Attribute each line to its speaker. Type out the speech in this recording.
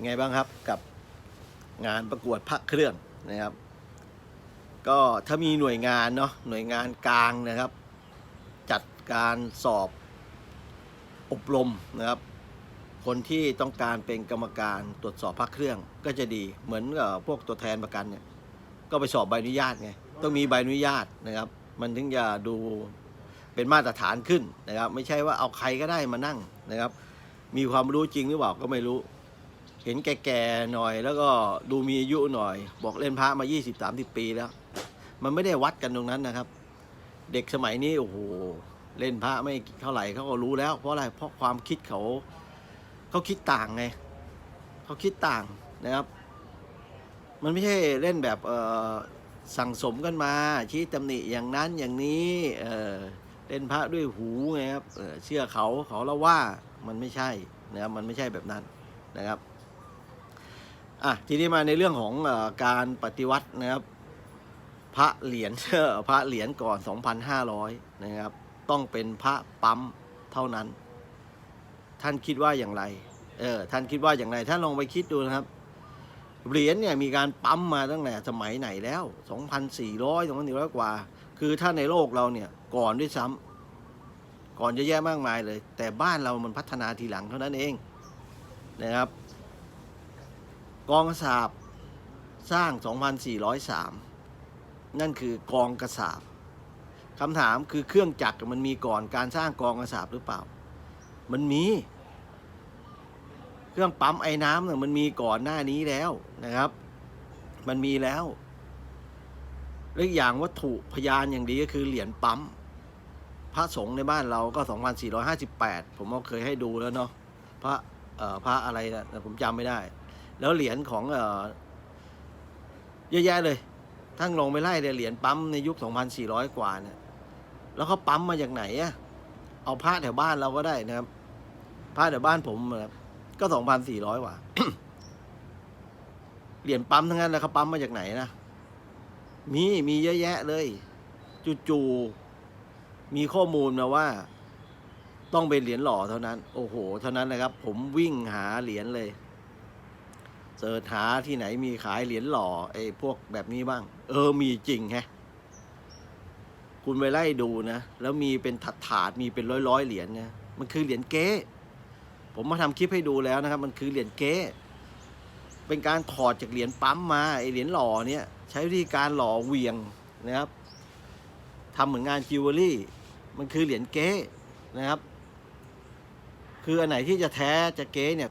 Speaker 1: เป็นไงบ้างครับกับงานประกวดพระเครื่องนะครับ ก็ถ้ามีหน่วยงานเนาะหน่วยงานกลางนะครับ จัดการสอบอบรมนะครับ คนที่ต้องการเป็นกรรมการตรวจสอบพระเครื่องก็จะดีเหมือนกับพวกตัวแทนประกันเนี่ยก็ไปสอบใบอนุญาตไงต้องมีใบอนุญาตนะครับ มันถึงจะดูเป็นมาตรฐานขึ้นนะครับ ไม่ใช่ว่าเอาใครก็ได้มานั่งนะครับ มีความรู้จริงหรือเปล่าก็ไม่รู้ เห็นแก่ๆหน่อย แล้วก็ดูมีอายุหน่อย บอกเล่นพระมา 20-30 ปีแล้ว มันไม่ได้วัดกันตรงนั้นนะครับ เด็กสมัยนี้โอ้โหเล่นพระไม่เท่าไหร่เขาก็รู้แล้ว เพราะอะไรเพราะความคิดเขาเขาคิดต่างไงเขาคิดต่างนะครับ มันไม่ใช่เล่นแบบเออสั่งสมกันมา ชี้ตำหนิอย่างนั้นอย่างนี้เออเล่นพระด้วยหูไงครับเเชื่อเขาเขาล้วว่ามันไม่ใช่นะครับมันไม่ใช่แบบนั้นนะครับ อะทีนี้มาในเรื่องของอการปฏิวัตินะครับ พระเหรียญพระเหรียญก่อน 2,500 นะครับ ต้องเป็นพระปั๊มเท่านั้น ท่านคิดว่าอย่างไรเออท่านคิดว่าอย่างไรท่านลองไปคิดดูนะครับเหรียญเนี่ยมีการปั๊มมาตั้งแต่สมัยไหนแล้ว 2,400 2,400 กว่า คือถ้าในโลกเราเนี่ยก่อนด้วยซ้ำก่อนเยอะแยะมากมายเลย แต่บ้านเรามันพัฒนาทีหลังเท่านั้นเองนะครับ กองกระสาบสร้าง 2,403 นั่นคือกองกระสาบคำถามคือเครื่องจักรมันมีก่อนการสร้างกองกระสาบหรือเปล่า มันมี เครื่องปั๊มไอ้น้ำเนี่ยมันมีก่อนหน้านี้แล้วนะครับ มันมีแล้วและอีกอย่างวัตถุพยานอย่างดีก็คือเหรียญปั๊มพระสงฆ์ในบ้านเราก็ 2458 ผมก็เคยให้ดูแล้วเนาะพระเอ่อพระอะไรนะผมจำไม่ได้ แล้วเหรียญของเออเยอะแยะเลย ทั้งลงไปไล่เลยเหรียญปั๊มในยุค 2,400 กว่าเนี่ยแล้วเขาปั๊มมาจากไหนอะเอาพระแถวบ้านเราก็ได้นะครับพระแถวบ้านผมนะครับก็ 2,400กว่าเหรียญปั๊มทั้งนั้นแล้วเขาปั๊มมาจากไหนนะมีมีเยอะแยะเลยจู่ๆมีข้อมูลมาว่า ต้องเป็นเหรียญหล่อเท่านั้น โอ้โห เท่านั้นนะครับ ผมวิ่งหาเหรียญเลย เสิร์ชหาที่ไหนมีขายเหรียญหล่อไอ้พวกแบบนี้บ้าง เออมีจริงแฮะ คุณไปไล่ดูนะ แล้วมีเป็นถาดถาดมีเป็นร้อยร้อยๆเหรียญนะมันคือเหรียญเก๊ผมมาทำคลิปให้ดูแล้วนะครับ มันคือเหรียญเก๊เป็นการถอดจากเหรียญปั๊มมาไอเหรียญหล่อเนี่ยใช้วิธีการหล่อเวียงนะครับทำเหมือนงานจิวเวลรี่ มันคือเหรียญเก๊นะครับ คืออันไหนที่จะแท้จะเก๊เนี่ย